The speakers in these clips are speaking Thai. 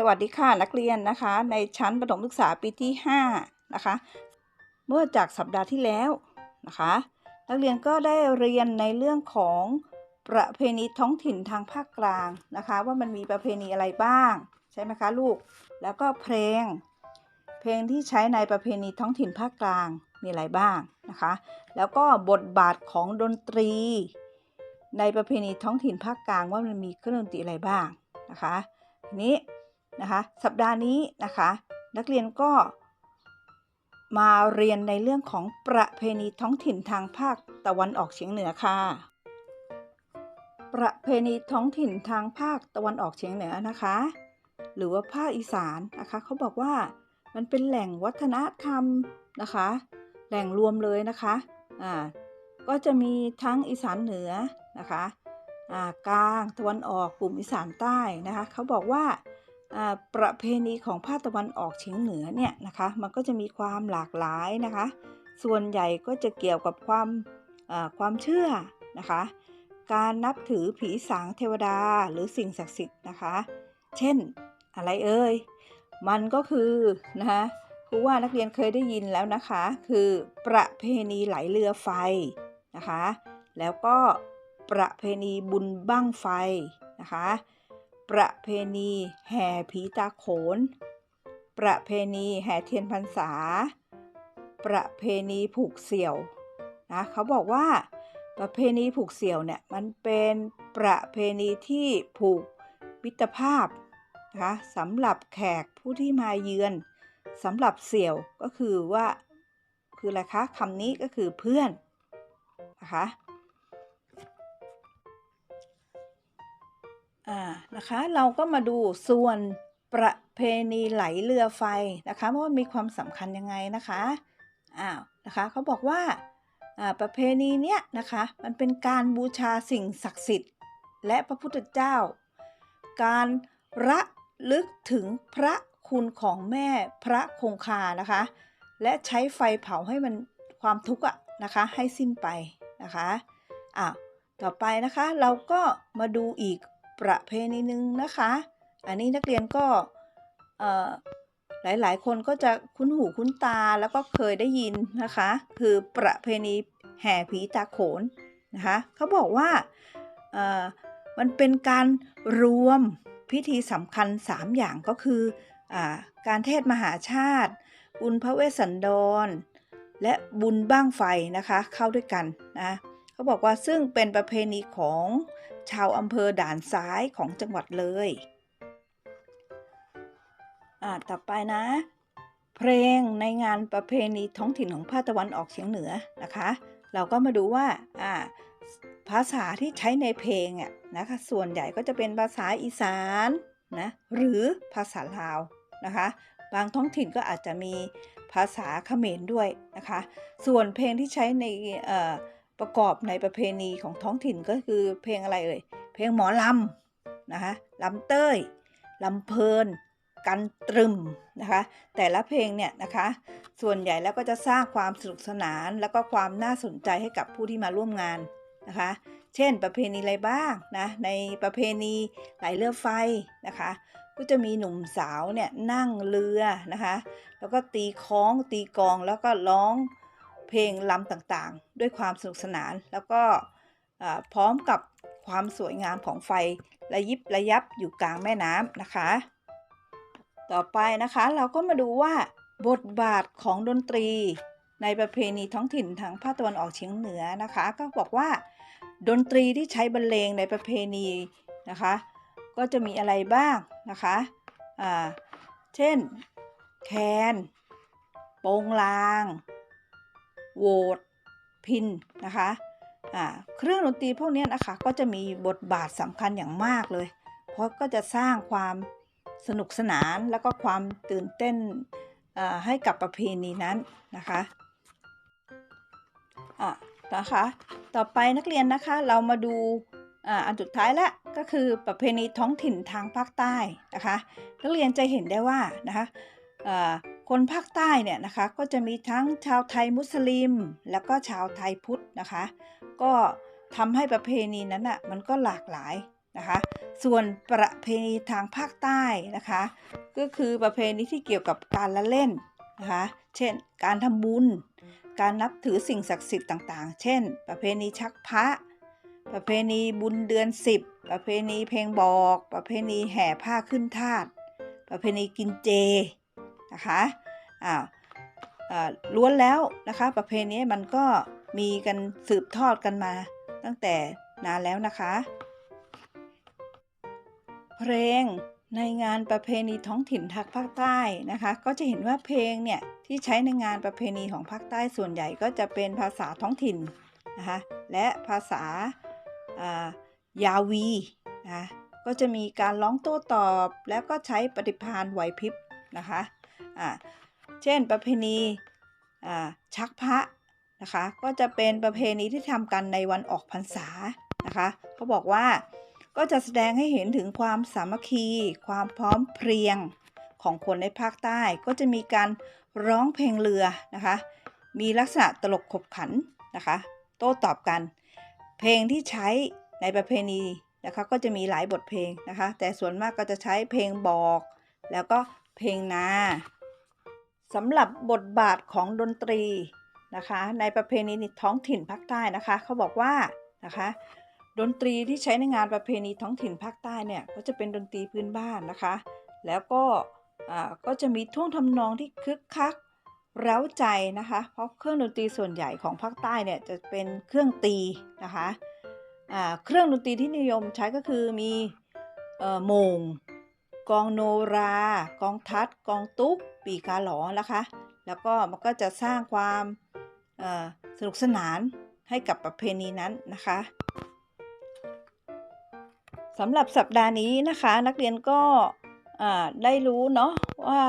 สวัสดีค่ะนักเรียนนะคะ ในชั้นประถมศึกษาปีที่ 5 นะคะ เมื่อจากสัปดาห์ที่แล้วนะคะ นักเรียนก็ได้เรียนในเรื่องของประเพณีท้องถิ่นทางภาคกลางนะคะ ว่ามันมีประเพณีอะไรบ้างใช่ไหมคะลูกแล้วก็เพลง เพลงที่ใช้ในประเพณีท้องถิ่นภาคกลางมีอะไรบ้างนะคะ แล้วก็บทบาทของดนตรี ในประเพณีท้องถิ่นภาคกลางว่ามันมีเครื่องดนตรีอะไรบ้างนะคะทีนี้ นะคะ สัปดาห์นี้นะคะ นักเรียนก็มาเรียนในเรื่องของประเพณีท้องถิ่นทางภาคตะวันออกเฉียงเหนือค่ะ ประเพณีท้องถิ่นทางภาคตะวันออกเฉียงเหนือนะคะ หรือว่าภาคอีสานนะคะเขาบอกว่ามันเป็นแหล่งวัฒนธรรมนะคะ แหล่งรวมเลยนะคะอ่าก็จะมีทั้งอีสานเหนือนะคะอ่ากลางตะวันออกกลุ่มอีสานใต้นะคะเขาบอกว่าอ่า ประเพณีของภาคตะวันออกเฉียงเหนือเนี่ยนะคะมันก็จะมีความหลากหลายนะคะ ส่วนใหญ่ก็จะเกี่ยวกับความความเชื่อนะคะ การนับถือผีสางเทวดาหรือสิ่งศักดิ์สิทธิ์นะคะ เช่นอะไรเอ่ยมันก็คือนะคะครูว่านักเรียนเคยได้ยินแล้วนะคะ คือประเพณีไหลเรือไฟนะคะ แล้วก็ประเพณีบุญบั้งไฟนะคะ ประเพณีแห่ผีตาโขน ประเพณีแห่เทียนพรรษา ประเพณีผูกเสี่ยวนะเขาบอกว่าประเพณีผูกเสี่ยวเนี่ยมันเป็นประเพณีที่ผูกมิตรภาพนะคะสำหรับแขกผู้ที่มาเยือนสำหรับเสี่ยวก็คือว่า คืออะไรคะคำนี้ก็คือเพื่อนนะคะ นะคะ เราก็มาดูส่วนประเพณีไหลเรือไฟนะคะว่ามีความสำคัญยังไงนะคะอ้าวนะคะเขาบอกว่าประเพณีเนี้ยนะคะมันเป็นการบูชาสิ่งศักดิ์สิทธิ์ และพระพุทธเจ้า การระลึกถึงพระคุณของแม่พระคงคานะคะ และใช้ไฟเผาให้มันความทุกข์อะนะคะให้สิ้นไปนะคะอะต่อไปนะคะเราก็มาดูอีก ประเพณีหนึ่งนะคะ อันนี้นักเรียนก็หลายๆ คนก็จะคุ้นหูคุ้นตาแล้วก็เคยได้ยินนะคะ คือประเพณีแห่ผีตาโขนนะคะเขาบอกว่ามันเป็นการรวมพิธีสำคัญ 3 อย่างก็คืออการเทศมหาชาติ บุญพระเวสสันดร และบุญบ้างไฟนะคะเข้าด้วยกันนะ เขาบอกว่าซึ่งเป็นประเพณีของชาวอำเภอด่านซ้ายของจังหวัดเลยอ่าต่อไปนะ เพลงในงานประเพณีท้องถิ่นของภาคตะวันออกเฉียงเหนือนะคะ เราก็มาดูว่าอ่าภาษาที่ใช้ในเพลงอะนะคะส่วนใหญ่ก็จะเป็นภาษาอีสานนะหรือภาษาลาวนะคะ บางท้องถิ่นก็อาจจะมีภาษาเขมรด้วยนะคะ ส่วนเพลงที่ใช้ใน ประกอบในประเพณีของท้องถิ่นก็คือเพลงอะไรเอ่ย เพลงหมอลำนะคะลำเต้ยลำเพลิน กันตรึมนะคะ แต่ละเพลงเนี่ยนะคะ ส่วนใหญ่แล้วก็จะสร้างความสนุกสนาน แล้วก็ความน่าสนใจให้กับผู้ที่มาร่วมงานนะคะ เช่นประเพณีอะไรบ้างนะ ในประเพณีไหลเรือไฟนะคะ ก็จะมีหนุ่มสาวเนี่ยนั่งเรือนะคะ แล้วก็ตีค้องตีกองแล้วก็ร้อง เพลงลำต่างๆ ด้วยความสนุกสนาน แล้วก็พร้อมกับความสวยงามของไฟระยิบระยับอยู่กลางแม่น้ำนะคะ ต่อไปนะคะเราก็มาดูว่าบทบาทของดนตรีในประเพณีท้องถิ่นทางภาคตะวันออกเฉียงเหนือนะคะ ก็บอกว่า ดนตรีที่ใช้บรรเลงในประเพณีนะคะ ก็จะมีอะไรบ้างนะคะอ่าเช่น แคนโปงลาง โหวตพินนะคะอ่าเครื่องดนตรีพวกนี้นะคะก็จะมีบทบาทสำคัญอย่างมากเลย เพราะก็จะสร้างความสนุกสนานแล้วก็ความตื่นเต้นให้กับประเพณีนั้นนะคะอะนะคะ ต่อไปนักเรียนนะคะเรามาดูอันสุดท้ายละก็คือประเพณีท้องถิ่นทางภาคใต้นะคะ นักเรียนจะเห็นได้ว่านะคะ คนภาคใต้เนี่ยนะคะก็จะมีทั้งชาวไทยมุสลิม แล้วก็ชาวไทยพุทธนะคะ ก็ทำให้ประเพณีนั้นอะมันก็หลากหลายนะคะ ส่วนประเพณีทางภาคใต้นะคะ ก็คือประเพณีที่เกี่ยวกับการละเล่นนะคะ เช่น การทำบุญ การนับถือสิ่งศักดิ์สิทธิ์ต่างๆ เช่น ประเพณีชักพระ ประเพณีบุญเดือน10ประเพณีเพลงบอก ประเพณีแห่ผ้าขึ้นทาสประเพณีกินเจ นะคะอ่าอ่าล้วนแล้วนะคะประเพณีมันก็มีกันสืบทอดกันมา ตั้งแต่นานแล้วนะคะ เพลงในงานประเพณีท้องถิ่นทางภาคใต้นะคะ ก็จะเห็นว่าเพลงเนี่ยที่ใช้ในงานประเพณีของภาคใต้ส่วนใหญ่ก็จะเป็นภาษาท้องถิ่นนะคะและภาษาายาวีนะคะก็จะมีการร้องโต้ตอบ แล้วก็ใช้ปฏิภาณไหวพริบนะคะ อ่าเช่นประเพณีอ่าชักพระนะคะก็จะเป็นประเพณีที่ทำกันในวันออกพรรษานะคะเขาบอกว่าก็จะแสดงให้เห็นถึงความสามัคคี ความพร้อมเพรียงของคนในภาคใต้ ก็จะมีการร้องเพลงเรือนะคะ มีลักษณะตลกขบขันนะคะ โต้ตอบกัน เพลงที่ใช้ในประเพณีนะคะก็จะมีหลายบทเพลงนะคะ แต่ส่วนมากก็จะใช้เพลงบอก แล้วก็เพลงนา สำหรับบทบาทของดนตรีนะคะในประเพณีท้องถิ่นภาคใต้นะคะเขาบอกว่านะคะดนตรีที่ใช้ในงานประเพณีท้องถิ่นภาคใต้เนี่ยก็จะเป็นดนตรีพื้นบ้านนะคะ แล้วก็อ่าก็จะมีท่วงทำนองที่คึกคักเร้าใจนะคะเพราะเครื่องดนตรีส่วนใหญ่ของภาคใต้เนี่ยจะเป็นเครื่องตีนะคะอ่าเครื่องดนตรีที่นิยมใช้ก็คือมีเอ่อโมง กองโนรา กองทัด กองตุ๊ก ปีกาหลอนะคะ แล้วก็มันก็จะสร้างความสนุกสนานให้กับประเพณีนั้นนะคะสำหรับสัปดาห์นี้นะคะ นักเรียนก็ได้รู้เนาะว่า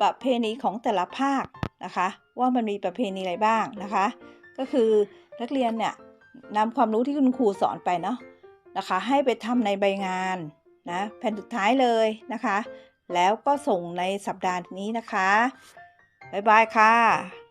ประเพณีของแต่ละภาคนะคะ ว่ามันมีประเพณีอะไรบ้างนะคะ ก็คือนักเรียนเนี่ยนำความรู้ที่คุณครูสอนไปเนาะนะคะ ให้ไปทำในใบงาน นะแผ่นสุดท้ายเลยนะคะ แล้วก็ส่งในสัปดาห์นี้นะคะ บ๊ายบายค่ะ